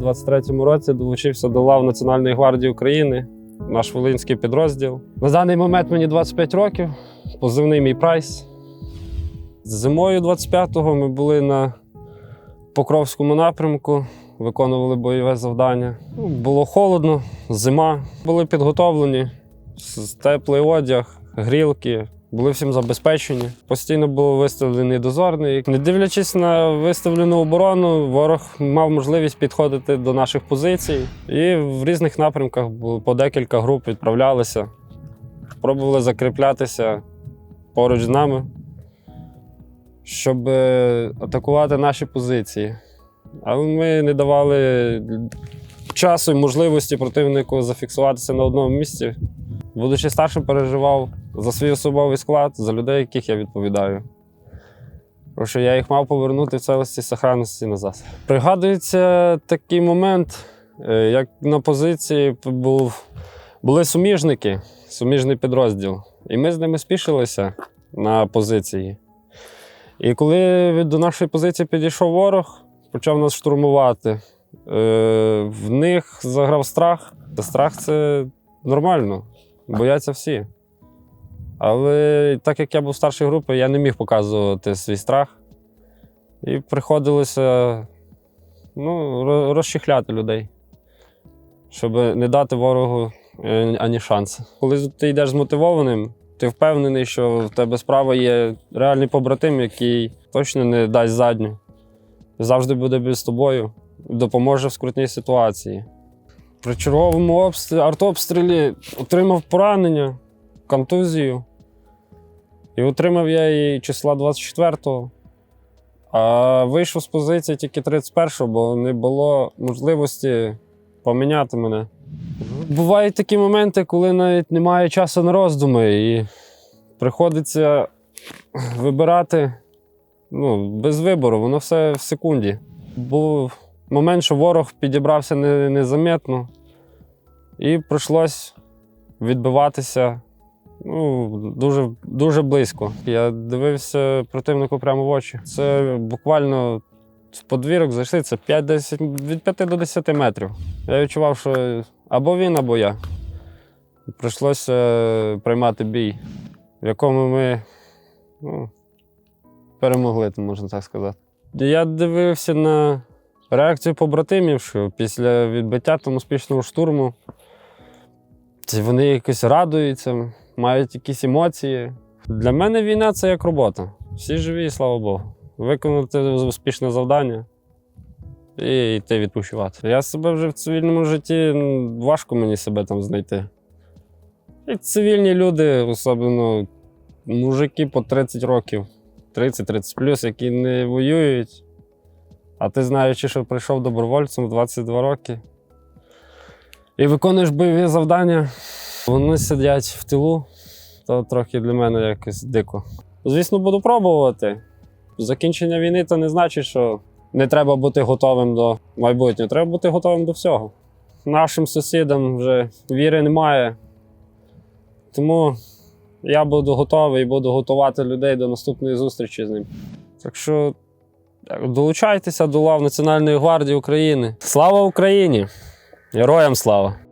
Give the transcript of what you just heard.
У 23-му році долучився до лав Національної гвардії України, наш волинський підрозділ. На даний момент мені 25 років, позивний мій прайс. Зимою 25-го ми були на Покровському напрямку, виконували бойове завдання. Ну, Було холодно, зима. Були підготовлені, теплий одяг, грілки, були всім забезпечені. Постійно був виставлений дозорний. Не дивлячись на виставлену оборону, ворог мав можливість підходити до наших позицій. І в різних напрямках по декілька груп відправлялися, пробували закріплятися поруч з нами, щоб е, атакувати наші позиції. Але ми не давали часу і можливості противнику зафіксуватися на одному місці. Будучи старшим, переживав за свій особовий склад, за людей, яких я відповідаю. Тому що я їх мав повернути в цілості сохранності назад. Пригадується такий момент, е, як на позиції був, були суміжники, суміжний підрозділ. І ми з ними спішилися на позиції. І коли до нашої позиції підійшов ворог, почав нас штурмувати. Е, в них заграв страх. Страх це нормально, бояться всі. Але так як я був старшої групи, я не міг показувати свій страх. І приходилося ну, ро- розчехляти людей, щоб не дати ворогу е, ані шансу. Коли ти йдеш змотивованим, ти впевнений, що в тебе справа є реальний побратим, який точно не дасть задню завжди буде з тобою, допоможе в скрутній ситуації. При черговому обстрілі, артобстрілі отримав поранення, контузію. І отримав я її числа 24-го. А вийшов з позиції тільки 31-го, бо не було можливості поміняти мене. Бувають такі моменти, коли навіть немає часу на роздуми, і приходиться вибирати ну, без вибору, воно все в секунді. Був момент, що ворог підібрався незаметно, і прийшлось відбиватися ну, дуже, дуже близько. Я дивився противнику прямо в очі. Це буквально в подвірок зайшли, це 5-10, від 5 до 10 метрів. Я відчував, що або він, або я. Прийшлося приймати бій, в якому ми ну, перемогли, можна так сказати. Я дивився на реакцію побратимів, що після відбиття там успішного штурму вони якось радуються, мають якісь емоції. Для мене війна це як робота. Всі живі, слава Богу. Виконати успішне завдання і йти відпочивати. Я себе вже в цивільному житті важко мені себе там знайти. І цивільні люди, особливо мужики по 30 років. 30-30 плюс, які не воюють. А ти знаючи, що прийшов добровольцем в 22 роки. І виконуєш бойові завдання, вони сидять в тилу, то трохи для мене якось дико. Звісно, буду пробувати. Закінчення війни це не значить, що не треба бути готовим до майбутнього. Треба бути готовим до всього. Нашим сусідам вже віри немає. Тому я буду готовий і буду готувати людей до наступної зустрічі з ним. Так що долучайтеся до лав Національної гвардії України. Слава Україні! Героям слава!